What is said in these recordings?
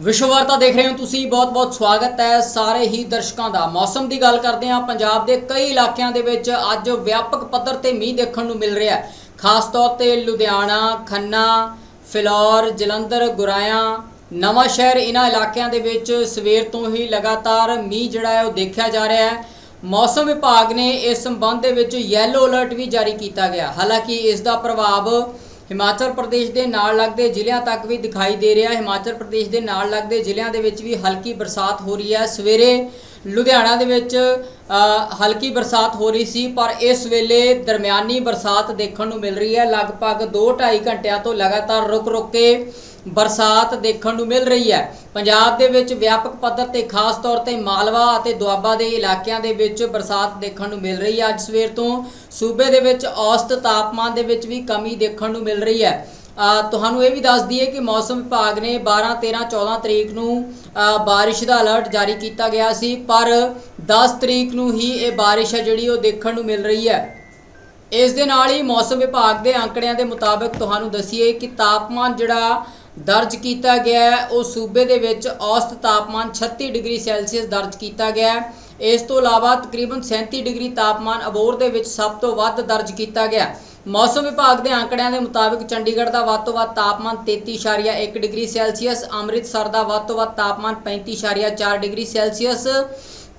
ਵਿਸ਼ਵ ਵਾਰਤਾ ਦੇਖ ਰਹੇ ਹੋ ਤੁਸੀਂ, ਬਹੁਤ-ਬਹੁਤ ਸਵਾਗਤ ਹੈ ਸਾਰੇ ਹੀ ਦਰਸ਼ਕਾਂ ਦਾ। ਮੌਸਮ ਦੀ ਗੱਲ ਕਰਦੇ ਹਾਂ, ਪੰਜਾਬ ਦੇ ਕਈ ਇਲਾਕਿਆਂ ਦੇ ਵਿੱਚ ਅੱਜ ਵਿਆਪਕ ਪੱਧਰ ਤੇ ਮੀਂਹ ਦੇਖਣ ਨੂੰ ਮਿਲ ਰਿਹਾ ਹੈ। ਖਾਸ ਤੌਰ ਤੇ ਲੁਧਿਆਣਾ, ਖੰਨਾ, ਫਿਲੌਰ, ਜਲੰਧਰ, ਗੁਰਾਇਆ, ਨਵਾਂ ਸ਼ਹਿਰ ਇਹਨਾਂ ਇਲਾਕਿਆਂ ਦੇ ਵਿੱਚ ਸਵੇਰ ਤੋਂ ਹੀ ਲਗਾਤਾਰ ਮੀਂਹ ਜਿਹੜਾ ਹੈ ਉਹ ਦੇਖਿਆ ਜਾ ਰਿਹਾ ਹੈ। ਮੌਸਮ ਵਿਭਾਗ ਨੇ ਇਸ ਸੰਬੰਧ ਦੇ ਵਿੱਚ ਯੈਲੋ ਅਲਰਟ ਵੀ ਜਾਰੀ ਕੀਤਾ ਗਿਆ। ਹਾਲਾਂਕਿ ਇਸ ਦਾ ਪ੍ਰਭਾਵ ਹਿਮਾਚਲ ਪ੍ਰਦੇਸ਼ ਦੇ ਨਾਲ ਲੱਗਦੇ ਜ਼ਿਲ੍ਹਿਆਂ ਤੱਕ ਵੀ ਦਿਖਾਈ ਦੇ ਰਿਹਾ ਹਿਮਾਚਲ ਪ੍ਰਦੇਸ਼ ਦੇ ਨਾਲ ਲੱਗਦੇ ਜ਼ਿਲ੍ਹਿਆਂ ਦੇ ਵਿੱਚ ਵੀ ਹਲਕੀ ਬਰਸਾਤ ਹੋ ਰਹੀ ਹੈ। ਸਵੇਰੇ ਲੁਧਿਆਣਾ ਦੇ ਵਿੱਚ ਹਲਕੀ ਬਰਸਾਤ ਹੋ ਰਹੀ ਸੀ, ਪਰ ਇਸ ਵੇਲੇ ਦਰਮਿਆਨੀ ਬਰਸਾਤ ਦੇਖਣ ਨੂੰ ਮਿਲ ਰਹੀ ਹੈ। ਲਗਭਗ 2-2.5 ਘੰਟਿਆਂ ਤੋਂ ਲਗਾਤਾਰ ਰੁਕ-ਰੁਕ ਕੇ ਬਰਸਾਤ ਦੇਖਣ ਨੂੰ ਮਿਲ ਰਹੀ ਹੈ। ਪੰਜਾਬ ਦੇ ਵਿੱਚ ਵਿਆਪਕ ਪੱਧਰ ਤੇ ਖਾਸ ਤੌਰ ਤੇ ਮਾਲਵਾ ਅਤੇ ਦੁਆਬਾ ਦੇ ਇਲਾਕਿਆਂ ਦੇ ਵਿੱਚ ਬਰਸਾਤ ਦੇਖਣ ਨੂੰ ਮਿਲ ਰਹੀ ਹੈ। ਅੱਜ ਸਵੇਰ ਤੋਂ ਸੂਬੇ ਦੇ ਵਿੱਚ ਔਸਤ ਤਾਪਮਾਨ ਦੇ ਵਿੱਚ ਵੀ ਕਮੀ ਦੇਖਣ ਨੂੰ ਮਿਲ ਰਹੀ ਹੈ। ਤੁਹਾਨੂੰ ਇਹ ਵੀ ਦੱਸ ਦਈਏ ਕਿ ਮੌਸਮ ਵਿਭਾਗ ਨੇ 12 13 14 ਤਰੀਕ ਨੂੰ ਅ, ਬਾਰਿਸ਼ ਦਾ ਅਲਰਟ ਜਾਰੀ ਕੀਤਾ ਗਿਆ ਸੀ ਪਰ 10 ਤਰੀਕ ਨੂੰ ਹੀ ਇਹ ਬਾਰਿਸ਼ ਹੈ ਜਿਹੜੀ ਉਹ ਦੇਖਣ ਨੂੰ ਮਿਲ ਰਹੀ ਹੈ। ਇਸ ਦੇ ਨਾਲ ਹੀ ਮੌਸਮ ਵਿਭਾਗ ਦੇ ਅੰਕੜਿਆਂ ਦੇ ਮੁਤਾਬਕ ਤੁਹਾਨੂੰ ਦਸੀਏ ਕਿ ਤਾਪਮਾਨ ਜਿਹੜਾ ਦਰਜ ਕੀਤਾ ਗਿਆ ਉਹ ਸੂਬੇ ਦੇ ਵਿੱਚ ਔਸਤ ਤਾਪਮਾਨ 36 ਡਿਗਰੀ ਸੈਲਸੀਅਸ ਦਰਜ ਕੀਤਾ ਗਿਆ ਇਸ ਤੋਂ ਇਲਾਵਾ ਤਕਰੀਬਨ 37 ਡਿਗਰੀ ਤਾਪਮਾਨ ਅਬੋਰ ਦੇ ਵਿੱਚ ਸਭ ਤੋਂ ਵੱਧ ਦਰਜ ਕੀਤਾ ਗਿਆ ਮੌਸਮ ਵਿਭਾਗ ਦੇ ਅੰਕੜਿਆਂ ਦੇ ਮੁਤਾਬਕ ਚੰਡੀਗੜ੍ਹ ਦਾ ਵੱਧ ਤੋਂ ਵੱਧ ਤਾਪਮਾਨ 33.1 ਡਿਗਰੀ ਸੈਲਸੀਅਸ, ਅੰਮ੍ਰਿਤਸਰ ਦਾ ਵੱਧ ਤੋਂ ਵੱਧ ਤਾਪਮਾਨ 35.4 ਡਿਗਰੀ ਸੈਲਸੀਅਸ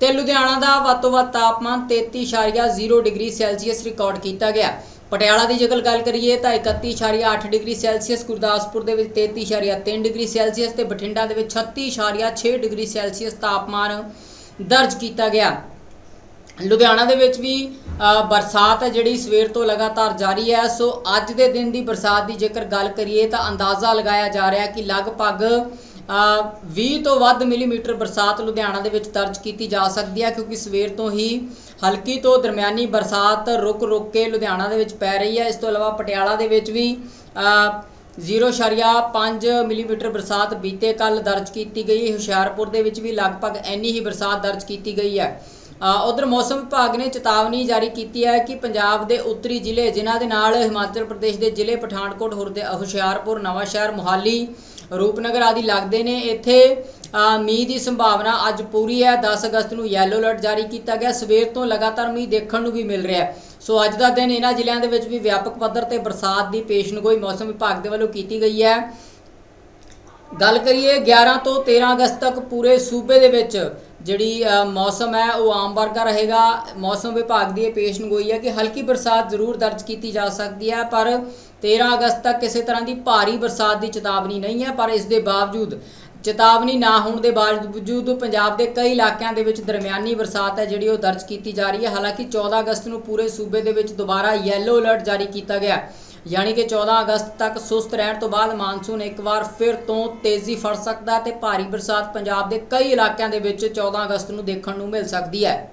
ਤੇ ਲੁਧਿਆਣਾ ਦਾ ਵੱਧ ਤੋਂ ਵੱਧ ਤਾਪਮਾਨ 33.0 ਡਿਗਰੀ ਸੈਲਸੀਅਸ ਰਿਕਾਰਡ ਕੀਤਾ ਗਿਆ ਪਟਿਆਲਾ ਦੀ ਜੇਕਰ ਗੱਲ ਕਰੀਏ ਤਾਂ 31.8 ਡਿਗਰੀ ਸੈਲਸੀਅਸ, ਗੁਰਦਾਸਪੁਰ ਦੇ ਵਿੱਚ 33.3 ਡਿਗਰੀ ਸੈਲਸੀਅਸ ਤੇ ਬਠਿੰਡਾ ਦੇ ਵਿੱਚ 36.6 ਡਿਗਰੀ ਸੈਲਸੀਅਸ ਤਾਪਮਾਨ ਦਰਜ ਕੀਤਾ ਗਿਆ। ਲੁਧਿਆਣਾ ਦੇ ਵਿੱਚ ਵੀ ਬਰਸਾਤ ਹੈ ਜਿਹੜੀ ਸਵੇਰ ਤੋਂ ਲਗਾਤਾਰ ਜਾਰੀ ਹੈ। ਸੋ ਅੱਜ ਦੇ ਦਿਨ ਦੀ ਬਰਸਾਤ ਦੀ ਜੇਕਰ ਗੱਲ ਕਰੀਏ ਤਾਂ ਅੰਦਾਜ਼ਾ ਲਗਾਇਆ ਜਾ ਰਿਹਾ ਕਿ ਲਗਭਗ 20 ਤੋਂ ਵੱਧ ਮਿਲੀਮੀਟਰ ਬਰਸਾਤ ਲੁਧਿਆਣਾ ਦੇ ਵਿੱਚ ਦਰਜ ਕੀਤੀ ਜਾ ਸਕਦੀ ਹੈ ਕਿਉਂਕਿ ਸਵੇਰ ਤੋਂ ਹੀ ਹਲਕੀ ਤੋਂ ਦਰਮਿਆਨੀ ਬਰਸਾਤ ਰੁਕ-ਰੁਕ ਕੇ ਲੁਧਿਆਣਾ ਦੇ ਵਿੱਚ ਪੈ ਰਹੀ ਹੈ। ਇਸ ਤੋਂ ਇਲਾਵਾ ਪਟਿਆਲਾ ਦੇ ਵਿੱਚ ਵੀ ਅ, 0.5 ਮਿਲੀਮੀਟਰ ਬਰਸਾਤ ਬੀਤੇ ਕੱਲ ਦਰਜ ਕੀਤੀ ਗਈ ਹੁਸ਼ਿਆਰਪੁਰ ਦੇ ਵਿੱਚ ਵੀ ਲਗਭਗ ਇੰਨੀ ਹੀ ਬਰਸਾਤ ਦਰਜ ਕੀਤੀ ਗਈ ਹੈ। ਉਧਰ ਮੌਸਮ ਵਿਭਾਗ ਨੇ ਚੇਤਾਵਨੀ ਜਾਰੀ ਕੀਤੀ ਹੈ ਕਿ ਪੰਜਾਬ ਦੇ ਉੱਤਰੀ ਜ਼ਿਲ੍ਹੇ ਜਿਨ੍ਹਾਂ ਦੇ ਨਾਲ ਹਿਮਾਚਲ ਪ੍ਰਦੇਸ਼ ਦੇ ਜ਼ਿਲ੍ਹੇ ਪਠਾਨਕੋਟ ਹੁਰਦੇ- ਹੁਸ਼ਿਆਰਪੁਰ ਨਵਾਂ ਸ਼ਹਿਰ ਮੁਹਾਲੀ ਰੂਪਨਗਰ ਆਦਿ ਲੱਗਦੇ ਨੇ। ਇੱਥੇ ਮੀਂਹ ਦੀ ਸੰਭਾਵਨਾ ਅੱਜ ਪੂਰੀ ਹੈ। 10 ਅਗਸਤ ਨੂੰ ਯੈਲੋ ਅਲਰਟ ਜਾਰੀ ਕੀਤਾ ਗਿਆ। ਸਵੇਰ ਤੋਂ ਲਗਾਤਾਰ ਮੀਂਹ ਦੇਖਣ ਨੂੰ ਵੀ ਮਿਲ ਰਿਹਾ ਹੈ। ਸੋ ਅੱਜ ਦਾ ਦਿਨ ਇਹਨਾਂ ਜ਼ਿਲ੍ਹਿਆਂ ਦੇ ਵਿੱਚ ਵੀ ਵਿਆਪਕ ਪੱਧਰ ਤੇ ਬਰਸਾਤ ਦੀ ਪੇਸ਼ਨਗੋਈ ਮੌਸਮ ਵਿਭਾਗ ਦੇ ਵੱਲੋਂ ਕੀਤੀ ਗਈ ਹੈ। ਗੱਲ ਕਰੀਏ 11 ਤੋਂ 13 ਅਗਸਤ ਤੱਕ ਪੂਰੇ ਸੂਬੇ ਦੇ ਵਿੱਚ ਜਿਹੜੀ ਮੌਸਮ ਹੈ, ਉਹ ਆਮ ਵਰਗਾ ਰਹੇਗਾ। ਮੌਸਮ ਵਿਭਾਗ ਦੀ ਇਹ ਪੇਸ਼ਨਗੋਈ ਹੈ ਕਿ ਹਲਕੀ ਬਰਸਾਤ ਜ਼ਰੂਰ ਦਰਜ ਕੀਤੀ ਜਾ ਸਕਦੀ ਹੈ, ਪਰ 13 ਅਗਸਤ ਤੱਕ ਕਿਸੇ ਤਰ੍ਹਾਂ ਦੀ ਭਾਰੀ ਬਰਸਾਤ ਦੀ ਚੇਤਾਵਨੀ ਨਹੀਂ ਹੈ। ਪਰ ਇਸ ਦੇ ਬਾਵਜੂਦ, ਚੇਤਾਵਨੀ ਨਾ ਹੋਣ ਦੇ ਬਾਵਜੂਦ ਪੰਜਾਬ ਦੇ ਕਈ ਇਲਾਕਿਆਂ ਦੇ ਵਿੱਚ ਦਰਮਿਆਨੀ ਬਰਸਾਤ ਹੈ, ਜਿਹੜੀ ਉਹ ਦਰਜ ਕੀਤੀ ਜਾ ਰਹੀ ਹੈ। ਹਾਲਾਂਕਿ 14 ਅਗਸਤ ਨੂੰ ਪੂਰੇ ਸੂਬੇ ਦੇ ਵਿੱਚ ਦੁਬਾਰਾ ਯੈਲੋ ਅਲਰਟ ਜਾਰੀ ਕੀਤਾ ਗਿਆ ਹੈ। ਯਾਨੀ ਕਿ 14 ਅਗਸਤ ਤੱਕ ਸੁਸਤ ਰਹਿਣ ਤੋਂ ਬਾਅਦ ਮਾਨਸੂਨ ਇੱਕ ਵਾਰ ਫਿਰ ਤੋਂ ਤੇਜ਼ੀ ਫੜ ਸਕਦਾ ਤੇ ਭਾਰੀ ਬਰਸਾਤ ਪੰਜਾਬ ਦੇ ਕਈ ਇਲਾਕਿਆਂ ਦੇ ਵਿੱਚ 14 ਅਗਸਤ ਨੂੰ ਦੇਖਣ ਨੂੰ ਮਿਲ ਸਕਦੀ ਹੈ।